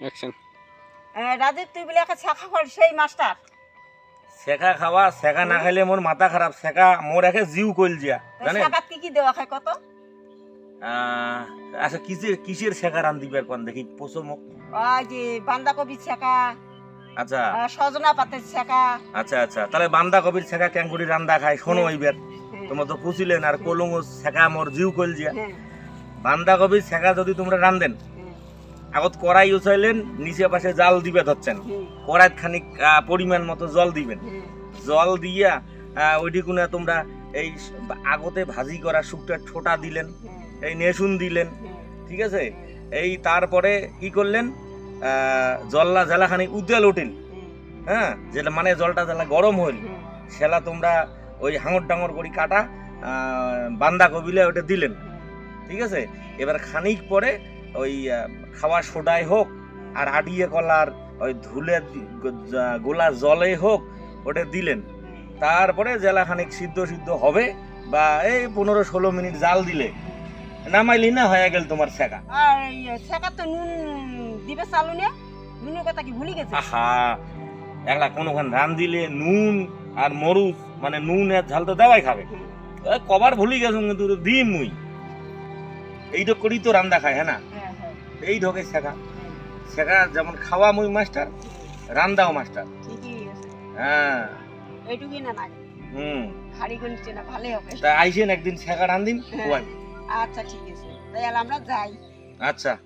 Action Rajib তুই বলে একটা শাখা ফল সেই মাস্টার? শেখা খাওয়া শেখা না খাইলে মোর মাথা খারাপ শেখা মোর একে জিউ কইল যা জানেন? শাখাত কি কি দেওয়া খায় কত? আচ্ছা কিসের কিসের শেখা রান দিবে কোন দেখি পশু মুখ ওই যে বান্ধাকপি শেখা আচ্ছা। সজনা পাতের শেখা আচ্ছা আচ্ছা তাহলে বান্দা কবির শেখা ক্যাঙ্গুরি রান্দা খাই শোনো এইবার। তোমরা তো পুছিলেন আর কলঙ্গ শেখা মোর জিউ কইল যা হ্যাঁ, বান্দা কবির শেখা যদি তোমরা রান্ধেন আগত কড়াই উচাইলেন নিচে পাশে জাল দিবে ধরছেন। হুম, কড়াইত খানিক পরিমাণ মতো জল দিবেন। জল দিয়া ওইটি কোনে তোমরা এই আগতে ভাজি করা শুকটা ছোটা দিলেন এই নেসুন দিলেন ঠিক আছে? এই তারপরে কি করলেন? জল্লা জেলাখানি উদেল উঠিল। হ্যাঁ? যেটা মানে জলটা জেলা গরম হইল। সেলা তোমরা ওই হাঙর ডাঙর করি কাটা বান্দা কবিলে ওটা দিলেন। ঠিক আছে? এবার খানিক পরে ওই খাওয়া সোডাই হোক আর আটিয়ে কলার ওই ধুলে গোলা জলে হোক ওটা দিলেন। তারপরে জেলা খানিক সিদ্ধ সিদ্ধ হবে বা এই পনেরো ষোলো মিনিট জাল দিলে। নামাইলি না হয়ে গেল তোমার শেখা আর শেখা তো নুন দিবে চালু নে নুনের কথা কি ভুলি গেছে আহা একলা কোনোখান রান দিলে নুন আর মরুচ মানে নুন আর ঝাল তো দেওয়াই খাবে। এ, কবার ভুলি গেছো কিন্তু দিম মুই এইটা করি তো রান্দা খায় হ্যাঁ না? হ্যাঁ, এই ঢোকে শেখা। শেখা যেমন খাওয়া মুই মাস্টার রান্দাও মাস্টার। হ্যাঁ। এইটুকুই না হুম। হাড়ি গুনছে না ভালোই হবে। তা আইসেন একদিন শেখা রান্দিন হ্যাঁ। আচ্ছা ঠিক আছে। তাই আমরা যাই। আচ্ছা।